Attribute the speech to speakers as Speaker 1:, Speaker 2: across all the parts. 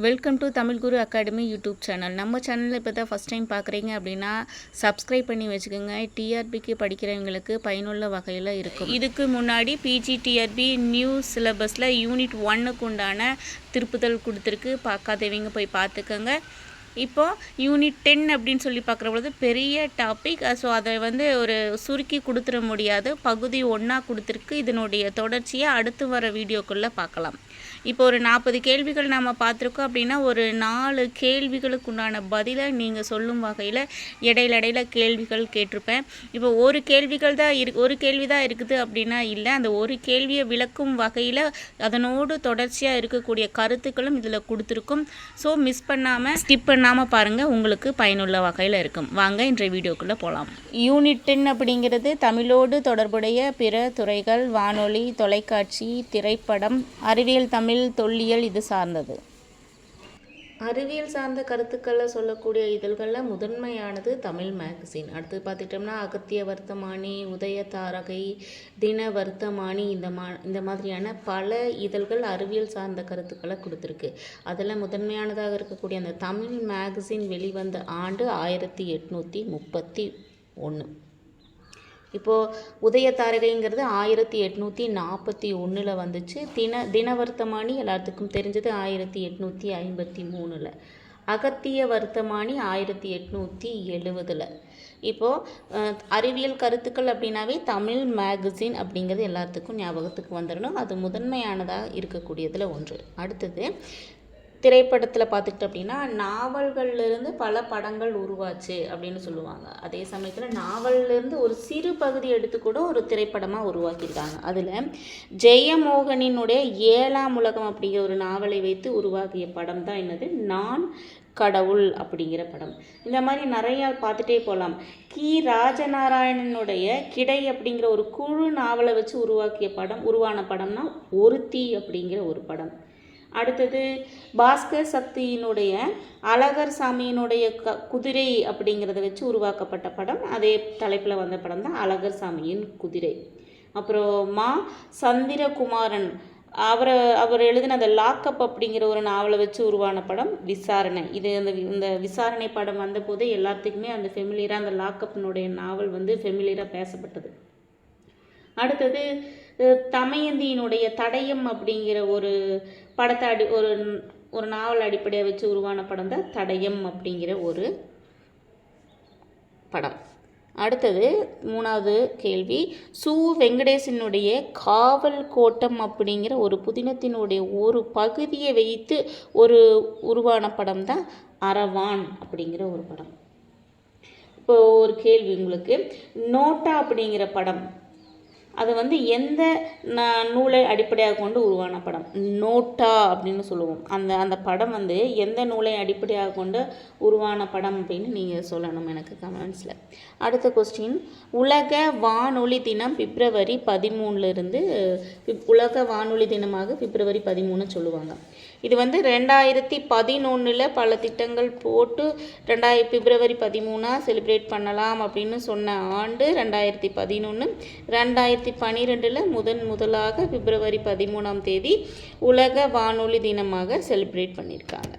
Speaker 1: Welcome to Tamil Guru academy YouTube channel நம்ம சேனலில் இப்போ தான் ஃபஸ்ட் டைம் பார்க்குறீங்க அப்படின்னா சப்ஸ்கிரைப் பண்ணி வச்சுக்கோங்க. டிஆர்பிக்கு படிக்கிறவங்களுக்கு பயனுள்ள வகையில் இருக்கும். இதுக்கு முன்னாடி பிஜி டிஆர்பி நியூ சிலபஸில் யூனிட் ஒன்னுக்கு உண்டான திருப்புதல் கொடுத்துருக்கு. பார்க்காதவங்க போய் பார்த்துக்கோங்க. இப்போது யூனிட் டென் அப்படின்னு சொல்லி பார்க்குற பொழுது பெரிய டாபிக் ஸோ அதை வந்து ஒரு சுருக்கி கொடுத்துட முடியாது. பகுதி ஒன்றா கொடுத்துருக்கு. இதனுடைய தொடர்ச்சியை அடுத்து வர வீடியோக்குள்ளே பார்க்கலாம். இப்போ ஒரு நாற்பது கேள்விகள் நாம் பார்த்துருக்கோம் அப்படின்னா ஒரு நாலு கேள்விகளுக்கு உண்டான பதிலை நீங்கள் சொல்லும் வகையில் இடையில இடையில கேள்விகள் கேட்டிருப்பேன். இப்போ ஒரு கேள்விகள் தான் இரு ஒரு கேள்வி தான் இருக்குது அப்படின்னா இல்லை. அந்த ஒரு கேள்வியை விளக்கும் வகையில் அதனோடு தொடர்ச்சியாக இருக்கக்கூடிய கருத்துக்களும் இதில் கொடுத்துருக்கும். ஸோ மிஸ் பண்ணாமல் ஸ்கிப் பண்ணாமல் பாருங்கள் உங்களுக்கு பயனுள்ள வகையில் இருக்கும். வாங்க இன்றைய வீடியோக்குள்ளே போகலாம் யூனிட் டென் அப்படிங்கிறது தமிழோடு தொடர்புடைய பிற துறைகள் வானொலி தொலைக்காட்சி திரைப்படம் அறிவியல் தமிழ் தொல்லியல் இது சார்ந்தது. அறிவியல் சார்ந்த கருத்துக்களை சொல்லக்கூடிய இதழ்களில் முதன்மையானது தமிழ் மேகசின் அடுத்து பார்த்துட்டோம்னா அகத்திய வர்த்தமானி உதய தாரகை தின வர்த்தமானி இந்த மா இந்த மாதிரியான பல இதழ்கள் அறிவியல் சார்ந்த கருத்துக்களை கொடுத்துருக்கு. அதில் முதன்மையானதாக இருக்கக்கூடிய அந்த தமிழ் மேகசின் வெளிவந்த ஆண்டு ஆயிரத்தி எட்நூற்றி முப்பத்தி ஒன்று இப்போது உதய தாரகைங்கிறது ஆயிரத்தி எட்நூற்றி நாற்பத்தி ஒன்றில் வந்துச்சு. தின தினவர்த்தமானி எல்லாத்துக்கும் தெரிஞ்சது ஆயிரத்தி எட்நூற்றி ஐம்பத்தி மூணில். அகத்திய வர்த்தமானி ஆயிரத்தி எட்நூற்றி எழுவதில். இப்போது அறிவியல் கருத்துக்கள் அப்படின்னாவே தமிழ் மேகசின் அப்படிங்கிறது எல்லாத்துக்கும் ஞாபகத்துக்கு வந்துடணும் அது முதன்மையானதாக இருக்கக்கூடியதில் ஒன்று. அடுத்தது திரைப்படத்தில் பார்த்துக்கிட்டோம் அப்படின்னா நாவல்கள்லேருந்து பல படங்கள் உருவாச்சு அப்படின்னு சொல்லுவாங்க. அதே சமயத்தில் நாவல்லேருந்து ஒரு சிறு பகுதி எடுத்து கூட ஒரு திரைப்படமாக உருவாக்கியிருக்காங்க. அதில் ஜெயமோகனினுடைய ஏழாம் உலகம் அப்படிங்கிற ஒரு நாவலை வைத்து உருவாக்கிய படம் தான் என்னது? நான் கடவுள் அப்படிங்கிற படம். இந்த மாதிரி நிறையா பார்த்துட்டே போகலாம் கி. ராஜநாராயணனுடைய கிடை அப்படிங்கிற ஒரு குழு நாவலை வச்சு உருவாக்கிய படம் உருவான படம்னா ஒருத்தி அப்படிங்கிற ஒரு படம். அடுத்தது பாஸ்கர் சக்தியினுடைய அழகர் சாமியினுடைய க குதிரை அப்படிங்கிறத வச்சு உருவாக்கப்பட்ட படம். அதே தலைப்பில் வந்த படம் தான் அழகர் சாமியின் குதிரை. அப்புறம் மா சந்திரகுமாரன் அவரை அவர் எழுதின அந்த லாக்கப் அப்படிங்கிற ஒரு நாவலை வச்சு உருவான படம் விசாரணை. இது அந்த இந்த விசாரணை படம் வந்தபோதே எல்லாத்துக்குமே அந்த ஃபெமிலியராக அந்த லாக்கப்னுடைய நாவல் வந்து ஃபெமிலியராக பேசப்பட்டது. அடுத்தது தமயந்தியினுடைய தடயம் அப்படிங்கிற ஒரு படத்தை அடி ஒரு ஒரு நாவல் அடிப்படையாக வச்சு உருவான படம் தான் தடயம் அப்படிங்கிற ஒரு படம். அடுத்தது மூணாவது கேள்வி சு. வெங்கடேசனுடைய காவல் கோட்டம் அப்படிங்கிற ஒரு புதினத்தினுடைய ஒரு பகுதியை வைத்து ஒரு உருவான படம் தான் அரவான் அப்படிங்கிற ஒரு படம். இப்போ ஒரு கேள்வி உங்களுக்கு நோட்டா அப்படிங்கிற படம் அது வந்து எந்த நூலை அடிப்படையாக கொண்டு உருவான படம்? நோட்டா அப்படின்னு சொல்லுவோம். அந்த அந்த படம் வந்து எந்த நூலை அடிப்படையாக கொண்டு உருவான படம் அப்படின்னு நீங்கள் சொல்லணும் எனக்கு கமெண்ட்ஸில் அடுத்த கொஸ்டின் உலக வானொலி தினம் பிப்ரவரி பதிமூணுலேருந்து உலக வானொலி தினமாக பிப்ரவரி பதிமூணு சொல்லுவாங்க. இது வந்து ரெண்டாயிரத்தி பதினொன்றில் பல திட்டங்கள் போட்டு ரெண்டாயிரம் பிப்ரவரி பதிமூணாக செலிப்ரேட் பண்ணலாம் அப்படின்னு சொன்ன ஆண்டு ரெண்டாயிரத்தி பதினொன்று ரெண்டாயிரத்தி பன்னிரெண்டில் முதன் முதலாக பிப்ரவரி பதிமூணாம் தேதி உலக வானொலி தினமாக செலிப்ரேட் பண்ணியிருக்காங்க.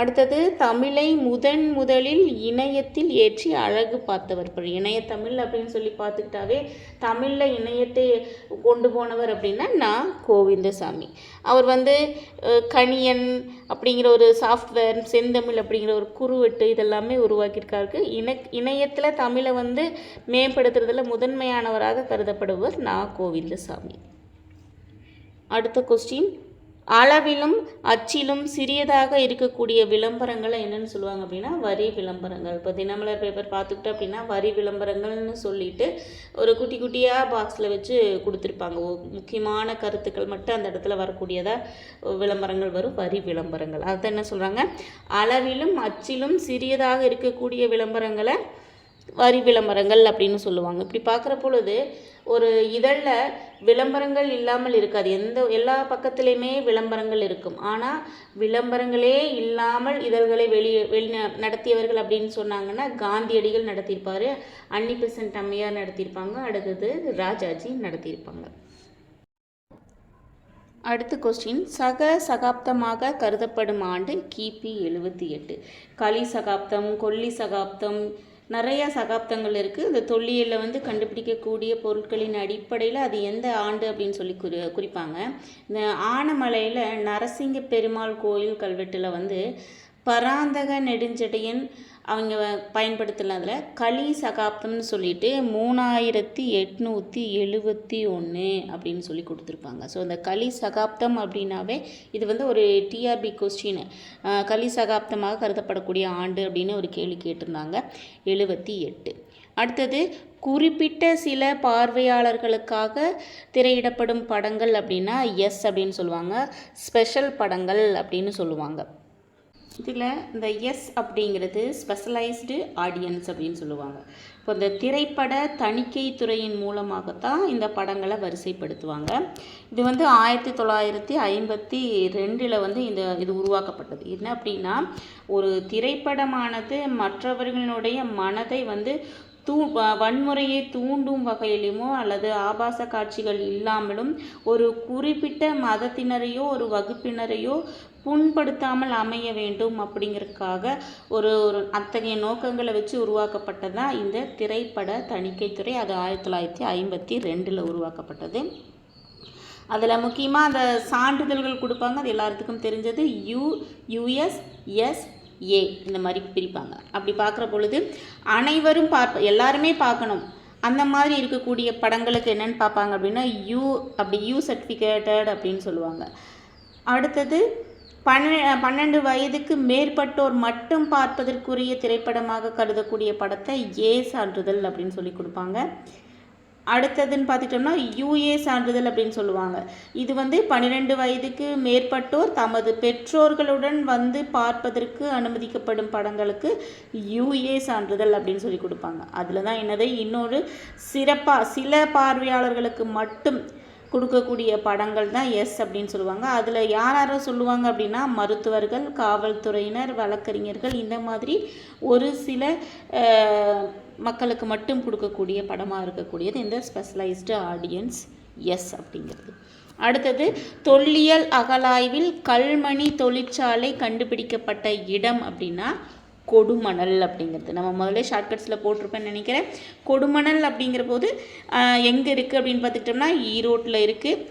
Speaker 1: அடுத்தது தமிழை முதன் முதலில் இணையத்தில் ஏற்றி அழகு பார்த்தவர். இணைய தமிழ் அப்படின்னு சொல்லி பார்த்துக்கிட்டாவே தமிழில் இணையத்தை கொண்டு போனவர் அப்படின்னா நான் கோவிந்தசாமி. அவர் வந்து கணியன் அப்படிங்கிற ஒரு சாஃப்ட்வேர் செந்தமிழ் அப்படிங்கிற ஒரு குறுவெட்டு இதெல்லாமே உருவாக்கியிருக்காருக்கு. இணை இணையத்தில் தமிழை வந்து மேம்படுத்துறதுல முதன்மையானவராக கருதப்படுவர் நான் கோவிந்தசாமி. அடுத்த கொஸ்டின் அளவிலும் அச்சிலும் சிறியதாக இருக்கக்கூடிய விளம்பரங்களை என்னென்னு சொல்லுவாங்க அப்படின்னா வரி விளம்பரங்கள். இப்போ தினமலர் பேப்பர் பார்த்துக்கிட்டோம் அப்படின்னா வரி விளம்பரங்கள்னு சொல்லிட்டு ஒரு குட்டி குட்டியாக பாக்ஸில் வச்சு கொடுத்துருப்பாங்க. முக்கியமான கருத்துக்கள் மட்டும் அந்த இடத்துல வரக்கூடியதாக விளம்பரங்கள் வரும். வரி விளம்பரங்கள். அதை என்ன சொல்கிறாங்க அளவிலும் அச்சிலும் சிறியதாக இருக்கக்கூடிய விளம்பரங்களை வரி விளம்பரங்கள் அப்படின்னு சொல்லுவாங்க. இப்படி பார்க்குற பொழுது ஒரு இதழில் விளம்பரங்கள் இல்லாமல் இருக்காது. எந்த எல்லா பக்கத்துலேயுமே விளம்பரங்கள் இருக்கும். ஆனால் விளம்பரங்களே இல்லாமல் இதழ்களை வெளி வெளி நடத்தியவர்கள் அப்படின்னு சொன்னாங்கன்னா காந்தியடிகள் நடத்தியிருப்பார் அன்னி பெசன்ட் அம்மையார் நடத்தியிருப்பாங்க அடுத்தது ராஜாஜி நடத்தியிருப்பாங்க. அடுத்த கொஸ்டின் சக சகாப்தமாக கருதப்படும் ஆண்டு கிபி எழுபத்தி எட்டு. களி சகாப்தம் கொல்லி சகாப்தம் நிறைய சகாப்தங்கள் இருக்குது இந்த தொல்லியலில் வந்து கண்டுபிடிக்கக்கூடிய பொருட்களின் அடிப்படையில் அது எந்த ஆண்டு அப்படின்னு சொல்லி குறி குறிப்பாங்க. இந்த ஆனமலையில் நரசிங்க பெருமாள் கோயில் கல்வெட்டில் வந்து பராந்தக நெடுஞ்செழியன் அவங்க பயன்படுத்தினதில் கலி சகாப்தம்னு சொல்லிட்டு மூணாயிரத்தி எட்நூற்றி எழுபத்தி ஒன்று அப்படின்னு சொல்லி கொடுத்துருப்பாங்க. ஸோ அந்த கலி சகாப்தம் அப்படின்னாவே இது வந்து ஒரு டிஆர்பி கொஸ்டின் கலி சகாப்தமாக கருதப்படக்கூடிய ஆண்டு அப்படின்னு ஒரு கேள்வி கேட்டிருந்தாங்க. எழுபத்தி எட்டு. அடுத்தது குறிப்பிட்ட சில பார்வையாளர்களுக்காக திரையிடப்படும் படங்கள் அப்படின்னா எஸ் அப்படின்னு சொல்லுவாங்க. ஸ்பெஷல் படங்கள் அப்படின்னு சொல்லுவாங்க. இதில் இந்த எஸ் அப்படிங்கிறது ஸ்பெஷலைஸ்டு ஆடியன்ஸ் அப்படின்னு சொல்லுவாங்க. இப்போ இந்த திரைப்பட தணிக்கை துறையின் மூலமாகத்தான் இந்த படங்களை வரிசைப்படுத்துவாங்க. இது வந்து ஆயிரத்தி தொள்ளாயிரத்தி ஐம்பத்தி ரெண்டில் வந்து இந்த இது உருவாக்கப்பட்டது. என்ன அப்படின்னா ஒரு திரைப்படமானது மற்றவர்களுடைய மனதை வந்து தூ வன்முறையை தூண்டும் வகையிலுமோ அல்லது ஆபாச காட்சிகள் இல்லாமலும் ஒரு குறிப்பிட்ட மதத்தினரையோ ஒரு வகுப்பினரையோ புண்படுத்தாமல் அமைய வேண்டும் அப்படிங்கிறதுக்காக ஒரு ஒரு அத்தகைய நோக்கங்களை வச்சு உருவாக்கப்பட்டது தான் இந்த திரைப்பட தணிக்கைத்துறை அது ஆயிரத்தி தொள்ளாயிரத்தி ஐம்பத்தி ரெண்டில் உருவாக்கப்பட்டது. அதில் முக்கியமாக அந்த சான்றிதழ்கள் கொடுப்பாங்க. அது எல்லாத்துக்கும் தெரிஞ்சது. யூ யூஎஸ் எஸ் ஏ இந்த மாதிரி பிரிப்பாங்க. அப்படி பார்க்குற பொழுது அனைவரும் பார்ப்ப எல்லாருமே பார்க்கணும். அந்த மாதிரி இருக்கக்கூடிய படங்களுக்கு என்னென்னு பார்ப்பாங்க அப்படின்னா யூ அப்படி யூ சர்டிஃபிகேட்டட் அப்படின்னு சொல்லுவாங்க. அடுத்தது பன்ன பன்னெண்டு வயதுக்கு மேற்பட்டோர் மட்டும் பார்ப்பதற்குரிய திரைப்படமாக கருதக்கூடிய படத்தை ஏ சான்றிதழ் அப்படின்னு சொல்லி கொடுப்பாங்க. அடுத்ததுன்னு பார்த்துட்டோம்னா யூஏ சான்றிதழ் அப்படின்னு சொல்லுவாங்க. இது வந்து பன்னிரெண்டு வயதுக்கு மேற்பட்டோர் தமது பெற்றோர்களுடன் வந்து பார்ப்பதற்கு அனுமதிக்கப்படும் படங்களுக்கு யூஏ சான்றிதழ் அப்படின்னு சொல்லி கொடுப்பாங்க. அதில் தான் என்னது? இன்னொரு சிறப்பாக சில பார்வையாளர்களுக்கு மட்டும் கொடுக்கக்கூடிய படங்கள் தான் எஸ் அப்படின்னு சொல்லுவாங்க. அதில் யார் யாரை சொல்லுவாங்க அப்படின்னா மருத்துவர்கள் காவல்துறையினர் வழக்கறிஞர்கள் இந்த மாதிரி ஒரு சில மக்களுக்கு மட்டும் கொடுக்கக்கூடிய படமாக இருக்கக்கூடியது இந்த ஸ்பெஷலைஸ்டு ஆடியன்ஸ் எஸ் அப்படிங்கிறது. அடுத்தது தொல்லியல் அகலாய்வில் கல்மணி தொழிற்சாலை கண்டுபிடிக்கப்பட்ட இடம் அப்படின்னா கொடுமணல் அப்படிங்கிறது. நம்ம முதல்ல ஷார்ட்கட்ஸில் போட்டிருப்பேன்னு நினைக்கிறேன். கொடுமணல் அப்படிங்கிற போது எங்கே இருக்குது அப்படின்னு பார்த்துக்கிட்டோம்னா ஈரோட்டில் இருக்குது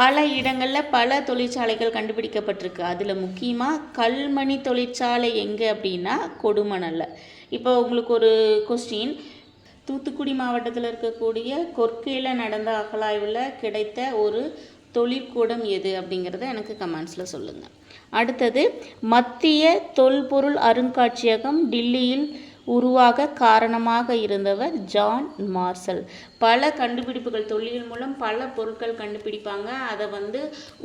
Speaker 1: பல இடங்களில் பல தொழிற்சாலைகள் கண்டுபிடிக்கப்பட்டிருக்கு. அதில் முக்கியமாக கல்மணி தொழிற்சாலை எங்கே அப்படின்னா கொடுமணலில். இப்போ உங்களுக்கு ஒரு கொஸ்டின் தூத்துக்குடி மாவட்டத்தில் இருக்கக்கூடிய கொற்கையில் நடந்த அகலாய்வில் கிடைத்த ஒரு தொழிற்கூடம் எது அப்படிங்கிறத எனக்கு கமெண்ட்ஸில் சொல்லுங்கள் அடுத்தது மத்திய தொல்பொருள் அருங்காட்சியகம் டில்லியில் உருவாக காரணமாக இருந்தவர் ஜான் மார்சல். பல கண்டுபிடிப்புகள் தொழில் மூலம் பல பொருட்கள் கண்டுபிடிப்பாங்க. அதை வந்து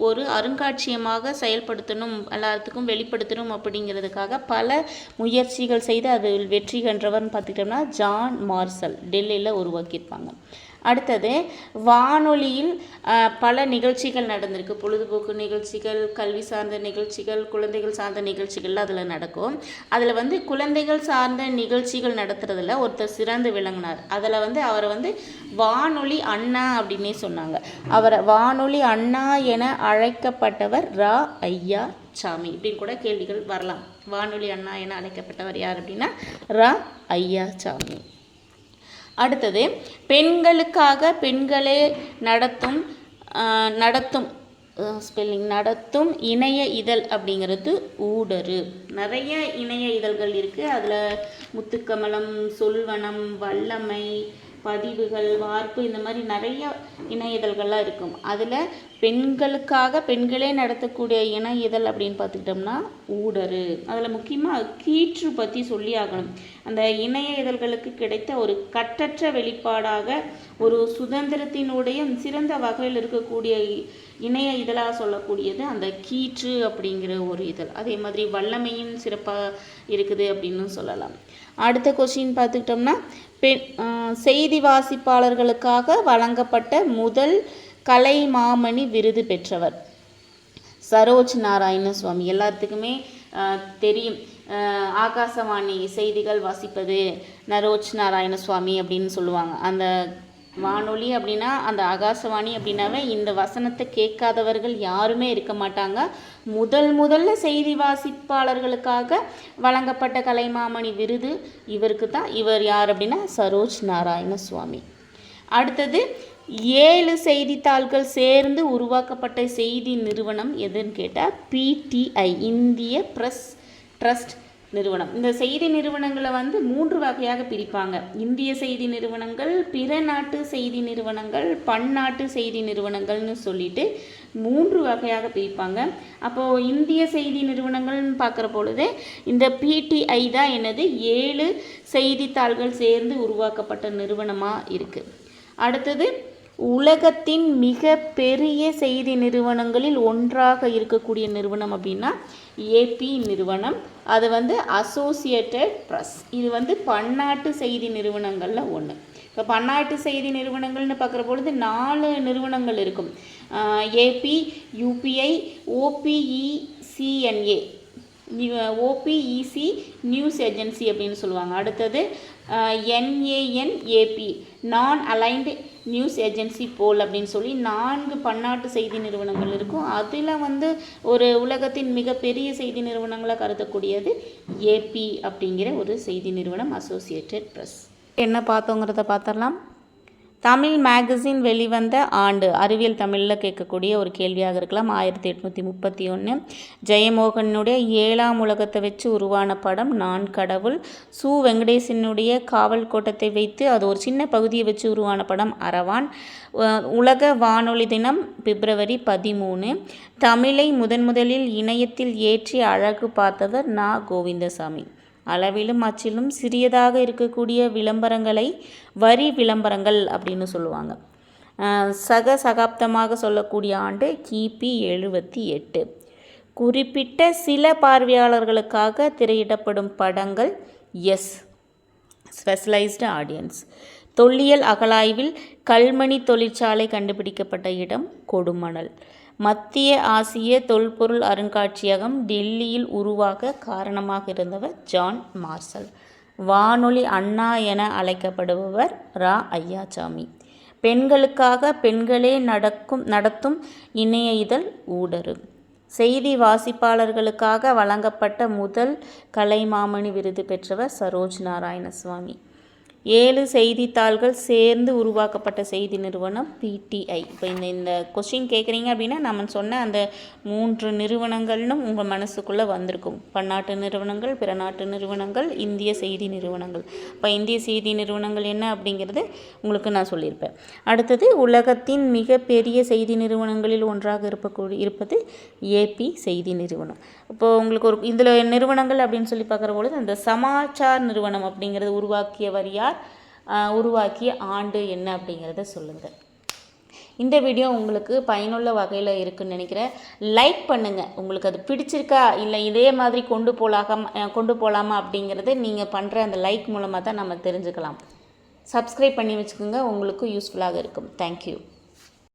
Speaker 1: ஒரு அருங்காட்சியமாக செயல்படுத்தணும் எல்லாத்துக்கும் வெளிப்படுத்தணும் அப்படிங்கிறதுக்காக பல முயற்சிகள் செய்து அதில் வெற்றி கன்றவர்னு பார்த்துக்கிட்டோம்னா ஜான் மார்சல் டெல்லியில் உருவாக்கியிருப்பாங்க. அடுத்தது வானொலியில் பல நிகழ்ச்சிகள் நடந்திருக்கு. பொழுதுபோக்கு நிகழ்ச்சிகள் கல்வி சார்ந்த நிகழ்ச்சிகள் குழந்தைகள் சார்ந்த நிகழ்ச்சிகள் அதில் நடக்கும். அதில் வந்து குழந்தைகள் சார்ந்த நிகழ்ச்சிகள் நடத்துறதுல ஒருத்தர் சிறந்து விளங்கினார். அதில் வந்து அவரை வந்து வானொலி அண்ணா அப்படின்னே சொன்னாங்க. அவரை வானொலி அண்ணா என அழைக்கப்பட்டவர் ரா. ஐயா சாமி. இப்படின்னு கூட கேள்விகள் வரலாம். வானொலி அண்ணா என அழைக்கப்பட்டவர் யார் அப்படின்னா ரா. ஐயா சாமி. அடுத்தது பெண்களுக்காக பெண்களே நடத்தும் நடத்தும் ஸ்பெல்லிங் நடத்தும் இணைய இதழ் அப்படிங்கிறது ஊடரு நிறைய இணைய இதழ்கள் இருக்குது அதில் முத்துக்கமலம் சொல்வனம் வல்லமை பதிவுகள் வார்ப்பு இந்த மாதிரி நிறைய இணையதழ்கள்லாம் இருக்கும். அதில் பெண்களுக்காக பெண்களே நடத்தக்கூடிய இணை இதழ் அப்படின்னு பார்த்துக்கிட்டோம்னா ஊடரு அதில் முக்கியமாக கீற்று பற்றி சொல்லி ஆகணும். அந்த இணைய இதழ்களுக்கு கிடைத்த ஒரு கட்டற்ற வெளிப்பாடாக ஒரு சுதந்திரத்தினுடைய சிறந்த வகையில் இருக்கக்கூடிய இணைய இதழாக சொல்லக்கூடியது அந்த கீற்று அப்படிங்கிற ஒரு இதழ். அதே மாதிரி வல்லமையும் சிறப்பாக இருக்குது அப்படின்னு சொல்லலாம். அடுத்த கொஸ்டின் பார்த்துக்கிட்டோம்னா பெண் செய்தி வாசிப்பாளர்களுக்காக வழங்கப்பட்ட முதல் கலை மாமணி விருது பெற்றவர். சரோஜ் நாராயண சுவாமி. எல்லாத்துக்குமே தெரியும். ஆகாசவாணி செய்திகள் வாசிப்பது நரோஜ் நாராயண சுவாமி அப்படின்னு சொல்லுவாங்க. அந்த வானொலி அப்படின்னா அந்த ஆகாசவாணி அப்படின்னாவே இந்த வசனத்தை கேட்காதவர்கள் யாருமே இருக்க மாட்டாங்க. முதல் முதல்ல செய்தி வாசிப்பாளர்களுக்காக வழங்கப்பட்ட கலைமாமணி விருது இவருக்கு தான். இவர் யார் அப்படின்னா சரோஜ் நாராயண சுவாமி. அடுத்தது ஏழு செய்தித்தாள்கள் சேர்ந்து உருவாக்கப்பட்ட செய்தி நிறுவனம் எதுன்னு கேட்டால் பிடிஐ இந்திய ப்ரெஸ் ட்ரஸ்ட் நிறுவனம். இந்த செய்தி நிறுவனங்களை வந்து மூன்று வகையாக பிரிப்பாங்க. இந்திய செய்தி நிறுவனங்கள் பிற நாட்டு செய்தி நிறுவனங்கள் பன்னாட்டு செய்தி நிறுவனங்கள்னு சொல்லிட்டு மூன்று வகையாக பிரிப்பாங்க. அப்போது இந்திய செய்தி நிறுவனங்கள்னு பார்க்குற பொழுது இந்த பிடிஐ தான் என்னது? ஏழு செய்தித்தாள்கள் சேர்ந்து உருவாக்கப்பட்ட நிறுவனமாக இருக்குது அடுத்தது உலகத்தின் மிக பெரிய செய்தி நிறுவனங்களில் ஒன்றாக இருக்கக்கூடிய நிறுவனம் அப்படின்னா ஏபி நிறுவனம். அது வந்து அசோசியேட்டட் ப்ரெஸ் இது வந்து பன்னாட்டு செய்தி நிறுவனங்களில் ஒன்று இப்போ பன்னாட்டு செய்தி நிறுவனங்கள்னு பார்க்குற பொழுது நாலு நிறுவனங்கள் இருக்கும். AP UPI OPECNA OPEC news agency அப்படின்னு சொல்லுவாங்க. அடுத்தது என்ஏஎன்ஏபி நான் அலைன்டு நியூஸ் ஏஜென்சி போல் அப்படின்னு சொல்லி நான்கு பன்னாட்டு செய்தி நிறுவனங்கள் இருக்கும். அதில் வந்து ஒரு உலகத்தின் மிகப்பெரிய செய்தி நிறுவனங்களாக கருதக்கூடியது ஏபி அப்படிங்கிற ஒரு செய்தி நிறுவனம் அசோசியேட்டட் ப்ரெஸ் என்ன பார்த்தோங்கிறத பார்த்துடலாம். தமிழ் மேகசின் வெளிவந்த ஆண்டு. அறிவியல் தமிழில் கேட்கக்கூடிய ஒரு கேள்வியாக இருக்கலாம். ஆயிரத்தி எட்நூற்றி முப்பத்தி ஒன்று ஜெயமோகனுடைய ஏழாம் உலகத்தை வச்சு உருவான படம் நான் கடவுள். சு. வெங்கடேசனுடைய காவல் கோட்டத்தை வைத்து அது ஒரு சின்ன பகுதியை வச்சு உருவான படம் அரவான். உலக வானொலி தினம் பிப்ரவரி பதிமூணு. தமிழை முதன் முதலில் இணையத்தில் ஏற்றி அழகு பார்த்தவர் நா. கோவிந்தசாமி. அளவிலும் அச்சிலும் சிறியதாக இருக்கக்கூடிய விளம்பரங்களை வரி விளம்பரங்கள் அப்படின்னு சொல்லுவாங்க. சக சகாப்தமாக சொல்லக்கூடிய ஆண்டு கிபி எழுபத்தி எட்டு. குறிப்பிட்ட சில பார்வையாளர்களுக்காக திரையிடப்படும் படங்கள் எஸ் ஸ்பெஷலைஸ்டு ஆடியன்ஸ் தொல்லியல் அகலாய்வில் கல்மணி தொழிற்சாலை கண்டுபிடிக்கப்பட்ட இடம் கொடுமணல். மத்திய ஆசிய தொல்பொருள் அருங்காட்சியகம் டெல்லியில் உருவாக காரணமாக இருந்தவர் ஜான் மார்சல். வானொலி அண்ணா என அழைக்கப்படுபவர் ரா. ஐயாசாமி. பெண்களுக்காக பெண்களே நடக்கும் நடத்தும் இணைய இதழ் ஊடரு செய்தி வாசிப்பாளர்களுக்காக வழங்கப்பட்ட முதல் கலைமாமணி விருது பெற்றவர் சரோஜ் நாராயணசுவாமி. ஏழு செய்தித்தாள்கள் சேர்ந்து உருவாக்கப்பட்ட செய்தி நிறுவனம் பிடிஐ. இப்போ இந்த இந்த கொஸ்டின் கேட்குறீங்க அப்படின்னா நம்ம சொன்ன அந்த மூன்று நிறுவனங்கள்னும் உங்கள் மனசுக்குள்ளே வந்திருக்கும். பன்னாட்டு நிறுவனங்கள் பிற நாட்டு நிறுவனங்கள் இந்திய செய்தி நிறுவனங்கள். இப்போ இந்திய செய்தி நிறுவனங்கள் என்ன அப்படிங்கிறது உங்களுக்கு நான் சொல்லியிருப்பேன். அடுத்தது உலகத்தின் மிகப்பெரிய செய்தி நிறுவனங்களில் ஒன்றாக இருப்பக்கூடிய இருப்பது ஏபி செய்தி நிறுவனம். இப்போது உங்களுக்கு ஒரு இதில் நிறுவனங்கள் அப்படின்னு சொல்லி பார்க்குற பொழுது அந்த சமாச்சார் நிறுவனம் அப்படிங்கிறது உருவாக்கியவர் யார்? உருவாக்கிய ஆண்டு என்ன அப்படிங்கிறத சொல்லுங்கள் இந்த வீடியோ உங்களுக்கு பயனுள்ள வகையில் இருக்குன்னு நினைக்கிறேன். லைக் பண்ணுங்கள் உங்களுக்கு அது பிடிச்சிருக்கா? இல்லை இதே மாதிரி கொண்டு போலாக கொண்டு போகலாமா அப்படிங்கிறது நீங்கள் பண்ணுற அந்த லைக் மூலமாக தான் நம்ம தெரிஞ்சுக்கலாம். சப்ஸ்கிரைப் பண்ணி வச்சுக்கோங்க. உங்களுக்கு யூஸ்ஃபுல்லாக இருக்கும். தேங்க்யூ